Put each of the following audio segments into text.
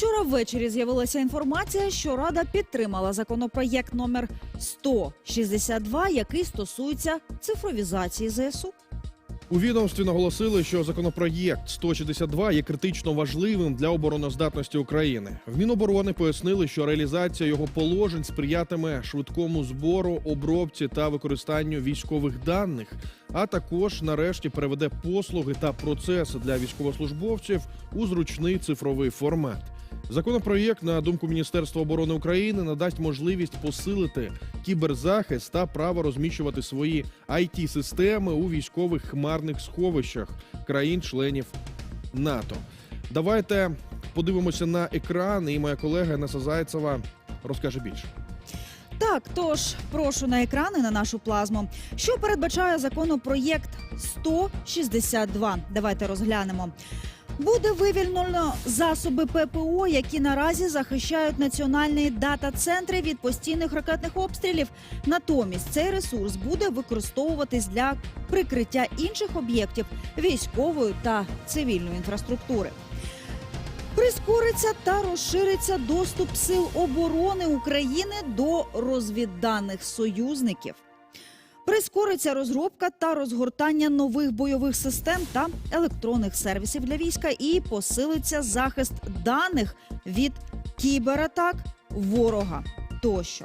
Вчора ввечері з'явилася інформація, що Рада підтримала законопроєкт номер 162, який стосується цифровізації ЗСУ. У відомстві наголосили, що законопроєкт 162 є критично важливим для обороноздатності України. В Міноборони пояснили, що реалізація його положень сприятиме швидкому збору, обробці та використанню військових даних, а також нарешті переведе послуги та процеси для військовослужбовців у зручний цифровий формат. Законопроєкт, на думку Міністерства оборони України, надасть можливість посилити кіберзахист та право розміщувати свої it системи у військових хмарних сховищах країн-членів НАТО. Давайте подивимося на екран, і моя колега Неса Зайцева розкаже більше. Так, тож прошу на екрани на нашу плазму. Що передбачає законопроєкт 162? Давайте розглянемо. Буде вивільнено засоби ППО, які наразі захищають національні дата-центри від постійних ракетних обстрілів. Натомість цей ресурс буде використовуватись для прикриття інших об'єктів військової та цивільної інфраструктури. Прискориться та розшириться доступ сил оборони України до розвідданих союзників. Прискориться розробка та розгортання нових бойових систем та електронних сервісів для війська і посилиться захист даних від кібератак ворога тощо.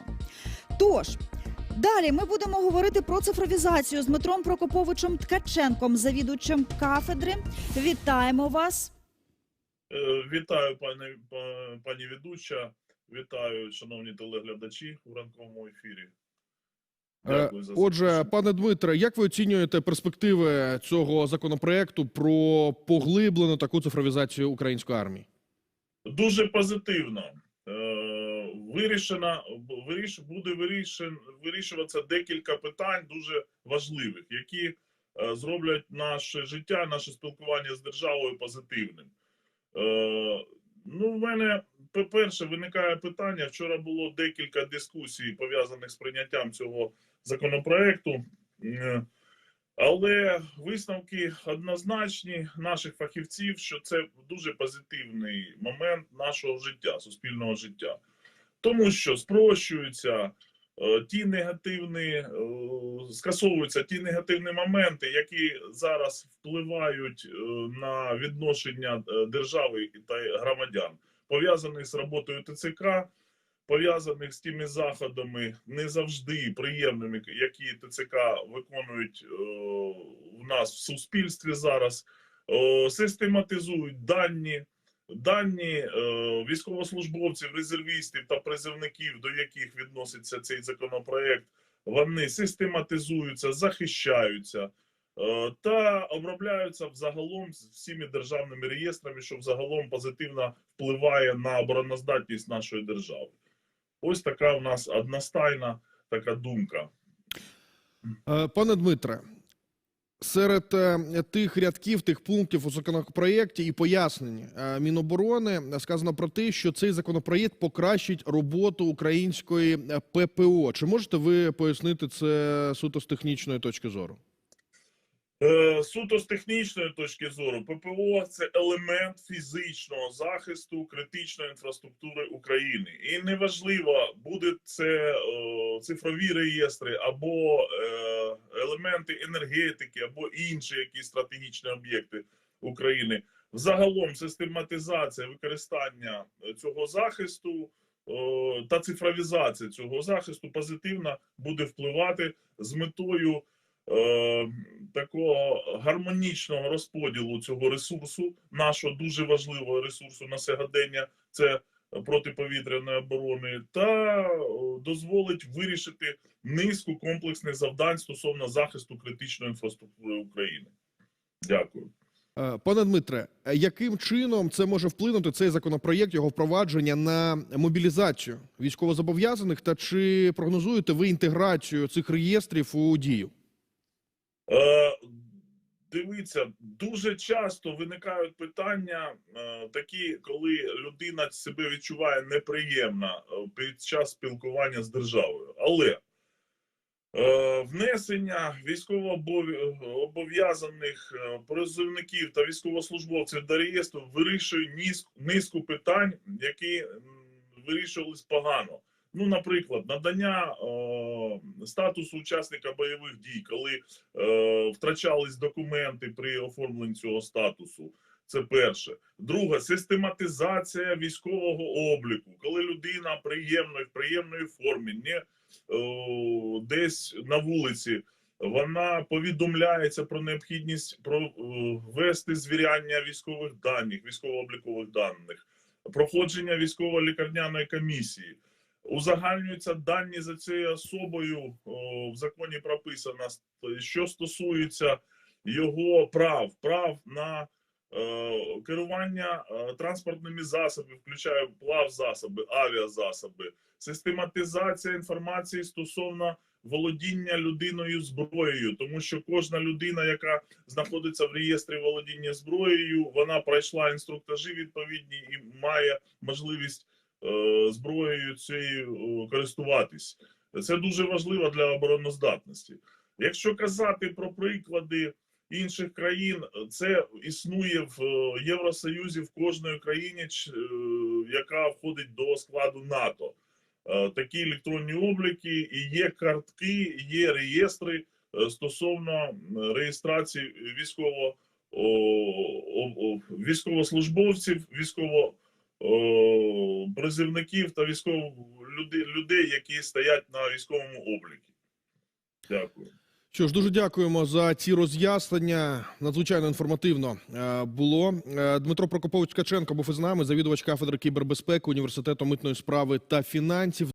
Тож далі ми будемо говорити про цифровізацію з Дмитром Прокоповичем Ткаченком, завідувачем кафедри. Вітаємо вас. Е, Вітаю, пані, па- пані ведуча. Вітаю, шановні телеглядачі у ранковому ефірі. Дякую за Е, Отже, пане Дмитре, як ви оцінюєте перспективи цього законопроекту про поглиблену таку цифровізацію української армії? дуже позитивно. Е, Вирішена виріш, буде вирішен, вирішуватися декілька питань дуже важливих, які е, зроблять наше життя, наше спілкування з державою позитивним. Е, Ну, в мене по-перше, виникає питання. Вчора було декілька дискусій пов'язаних з прийняттям цього законопроекту. Е, Але висновки однозначні наших фахівців, що це дуже позитивний момент нашого життя, суспільного життя, тому що спрощуються е, ті негативні, е, скасовуються ті негативні моменти, які зараз впливають на відношення держави та громадян, пов'язаних з роботою ТЦК, пов'язаних з тими заходами не завжди приємними, які ТЦК виконують е, в нас в суспільстві зараз, е, систематизують дані. Дані е, військовослужбовців, резервістів та призовників, до яких відноситься цей законопроект, вони систематизуються, захищаються та обробляються взагалом з всіми державними реєстрами, що взагалом позитивно впливає на обороноздатність нашої держави. Ось така в нас одностайна така думка. Е, Пане Дмитре, серед е, тих рядків, тих пунктів у законопроєкті і пояснень е, Міноборони сказано про те, що цей законопроєкт покращить роботу української е, ППО. Чи можете ви пояснити це суто з технічної точки зору? Е, Суто з технічної точки зору, ППО це елемент фізичного захисту критичної інфраструктури України, і неважливо, буде це е, цифрові реєстри або е, елементи енергетики, або інші якісь стратегічні об'єкти України. Взагалом систематизація використання цього захисту е, та цифровізація цього захисту позитивно буде впливати з метою е, такого гармонічного розподілу цього ресурсу, нашого дуже важливого ресурсу на сьогодення, це протиповітряної оборони, та дозволить вирішити низку комплексних завдань стосовно захисту критичної інфраструктури України. Дякую. Е, Пане Дмитре, яким чином це може вплинути цей законопроєкт, його впровадження на мобілізацію військовозобов'язаних? Та чи прогнозуєте ви інтеграцію цих реєстрів у дію? Е, дивіться, дуже часто виникають питання е, такі, коли людина себе відчуває неприємно е, під час спілкування з державою. Але Е, Внесення військовообов'язаних призовників та військовослужбовців до реєстру вирішує низ- низку питань, які вирішувались погано. Ну, наприклад, надання е, статусу учасника бойових дій, коли е, втрачались документи при оформленні цього статусу. Це перше. Друге, систематизація військового обліку, коли людина приємно в приємної формі, не о, десь на вулиці, вона повідомляється про необхідність про е, звіряння військових даних, військово-облікових даних, проходження військово-лікарняної комісії. Узагальнюються дані за цією особою о, в законі прописано, що стосується його прав, прав на е, керування е, транспортними засобами, включає плавзасоби, авіазасоби, систематизація інформації стосовно володіння людиною зброєю, тому що кожна людина, яка знаходиться в реєстрі володіння зброєю, вона пройшла інструктажі відповідні і має можливість зброєю цією е, користуватись. Це дуже важливо для обороноздатності. Якщо казати про приклади інших країн, це існує в е, Євросоюзі в кожної країні, е, яка входить до складу НАТО. Е, Такі електронні обліки, і є картки, є реєстри е, стосовно реєстрації військово військовослужбовців, військово о, призивників та військових людей, які стоять на військовому обліку. Дякую. Що ж, дуже дякуємо за ці роз'яснення. Надзвичайно інформативно е, було. Е, Дмитро Прокопович Ткаченко був із нами, завідувач кафедри кібербезпеки університету митної справи та фінансів.